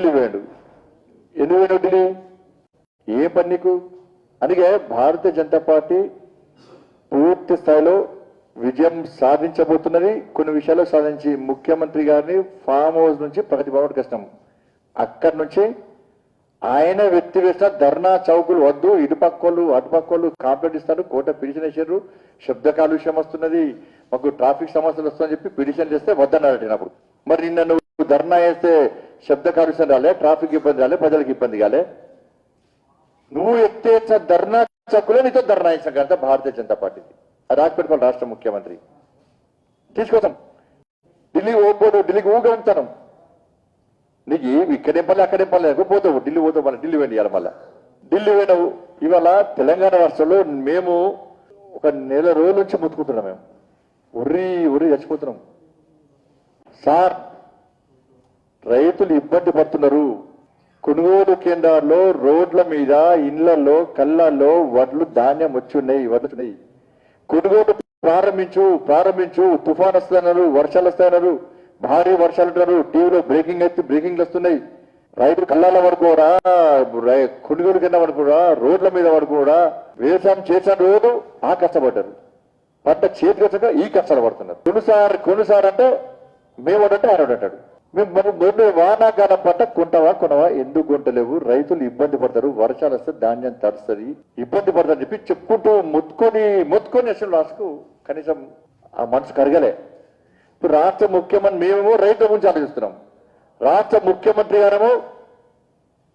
ఢిల్లీ పోయాడు ఎందుకు పోయినావు ఏ పని నీకు అందుకే భారతీయ జనతా పార్టీ పూర్తి స్థాయిలో విజయం సాధించబోతున్నది. కొన్ని విషయాల్లో సాధించి ముఖ్యమంత్రి గారిని ఫామ్ హౌస్ నుంచి ప్రగతి భవన్ కష్టం అక్కడి నుంచి ఆయన వ్యక్తి వేసిన ధర్నా చౌకులు వద్దు ఇటుపక్కోళ్ళు అటుపక్కోళ్ళు కాంప్లైంట్ ఇస్తారు కోట పిటిషన్ వేసారు శబ్ద కాలుష్యం వస్తున్నది మాకు ట్రాఫిక్ సమస్యలు వస్తుందని చెప్పి పిటిషన్ చేస్తే వద్దన్నారు అప్పుడు. మరి నిన్న నువ్వు ధర్నా వేస్తే శబ్ద కాలుష్యం రాలే ట్రాఫిక్ ఇబ్బంది రాలే ప్రజలకు ఇబ్బంది కాలే. నువ్వు ఎత్తే ధర్నా చక్కులే నీతో ధర్నా ఇచ్చిన భారతీయ జనతా పార్టీకి. అది రాకపోతే రాష్ట్ర ముఖ్యమంత్రి. తీసుకోసం ఢిల్లీ ఓపోడు ఢిల్లీకి ఊగలుగుతాను నీకు ఏమి ఇక్కడేం పని అక్కడేం పని లేదు పోతావు? ఢిల్లీ పోతావు మళ్ళీ ఢిల్లీ వెళ్ళి ఇవాళ ఢిల్లీ పోయినావు. ఇవాళ తెలంగాణ రాష్ట్రంలో మేము ఒక నెల రోజుల నుంచి ముత్తుకుంటున్నాం మేము. ఉర్రి ఉర్రి చచ్చిపోతున్నాం. సార్ రైతులు ఇబ్బంది పడుతున్నారు. కొనుగోలు కేంద్రాల్లో రోడ్ల మీద ఇళ్ళలో కళ్ళల్లో వడ్లు ధాన్యం వచ్చి ఉన్నాయి వడ్లున్నాయి కొనుగోలు ప్రారంభించు ప్రారంభించు. తుఫాన్ వస్తున్నారు వర్షాలు వస్తున్నారు భారీ వర్షాలు ఉంటారు టీవీలో బ్రేకింగ్ అయితే బ్రేకింగ్లు వస్తున్నాయి. రైతులు కళ్ళాల పడుకోరా రై- కొనుగోలు కింద పడుకోరా రోడ్ల మీద పడుకోరా వ్యవసాయం చేసిన రోజు ఆ కష్టపడ్డారు. పంట చేతికి వచ్చాక ఈ కష్టాలు పడుతున్నారు. కొనుసార్ కొనుసార్ అంటే మేము అంటే ఆయన అంటాడు. మేము మనం మొన్న వానాకాలం పంట కొంటావా కొనవా? ఎందుకు కొంటలేవు? రైతులు ఇబ్బంది పడతారు వర్షాలు వస్తే ధాన్యం తడుస్తుంది. ఇబ్బంది పడతారు చెప్పి చెప్పుకుంటూ ముత్తుకొని ముత్తుకొని అసలు లాస్ట్కు. కనీసం ఆ మనసు కరగలే. ఇప్పుడు రాష్ట్ర ముఖ్యమంత్రి మేమేమో రైతుల గురించి ఆలోచిస్తున్నాం. రాష్ట్ర ముఖ్యమంత్రి గారేమో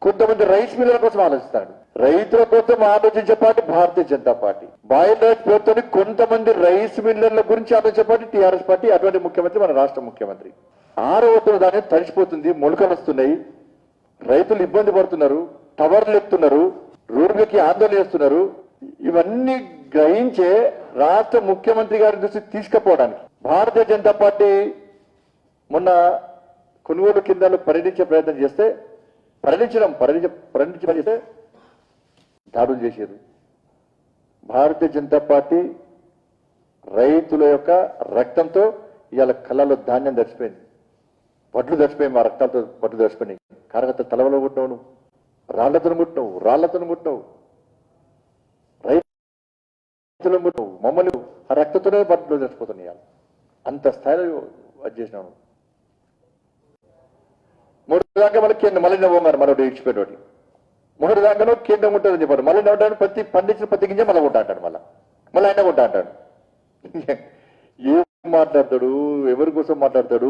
కొంతమంది రైస్ మిల్లర్ల కోసం ఆలోచిస్తాడు. రైతుల కోసం ఆలోచించే party Bharatiya Janata party. Boil rice పేరుతో కొంతమంది రైస్ మిల్లర్ల గురించి ఆలోచించే పార్టీ టీఆర్ఎస్ పార్టీ అటువంటి ముఖ్యమంత్రి మన రాష్ట్ర ముఖ్యమంత్రి. ఆరవతున్న దాని తడిసిపోతుంది మొలకలు వస్తున్నాయి రైతులు ఇబ్బంది పడుతున్నారు టవర్లు ఎత్తున్నారు రోడ్లకి ఆందోళన చేస్తున్నారు. ఇవన్నీ గ్రహించే రాష్ట్ర ముఖ్యమంత్రి గారి దృష్టికి తీసుకుపోవడానికి భారతీయ జనతా పార్టీ మొన్న కొనుగోలు కింద పర్యటించే ప్రయత్నం చేస్తే పర్యటించడం పర్యటించ పర్యటించ చేస్తే దాడులు చేశారు భారతీయ జనతా పార్టీ రైతుల యొక్క రక్తంతో ఇవాళ కళ్ళలో ధాన్యం దర్చిపోయింది వడ్లు దర్చిపోయి మా రక్తాలతో వడ్లు దర్చిపోయినాయి కారకత్త తలవలో కొట్టినావు నువ్వు రాళ్ళతను ముట్టినావు రాళ్ళతను ముట్టినావు రైతులను మమ్మల్ని ఆ రక్తతోనే పట్లు దర్చిపోతున్నాయి అంత స్థాయిలో అది చేసినావు మూడు దాకా మళ్ళీ కేంద్రం మళ్ళీ నవ్వన్నారు మరొకటి ఇచ్చిపోయేటి మూడు దాకాలో కేంద్రం ఉంటుందని చెప్పారు మళ్ళీ నవ్వడానికి ప్రతి పండించిన ప్రతి గింజ మళ్ళీ ఉంటా అంటాడు మళ్ళీ. మళ్ళీ ఆయన ఉంటా అంటాడు ఏం మాట్లాడతాడు? ఎవరి కోసం మాట్లాడతాడు?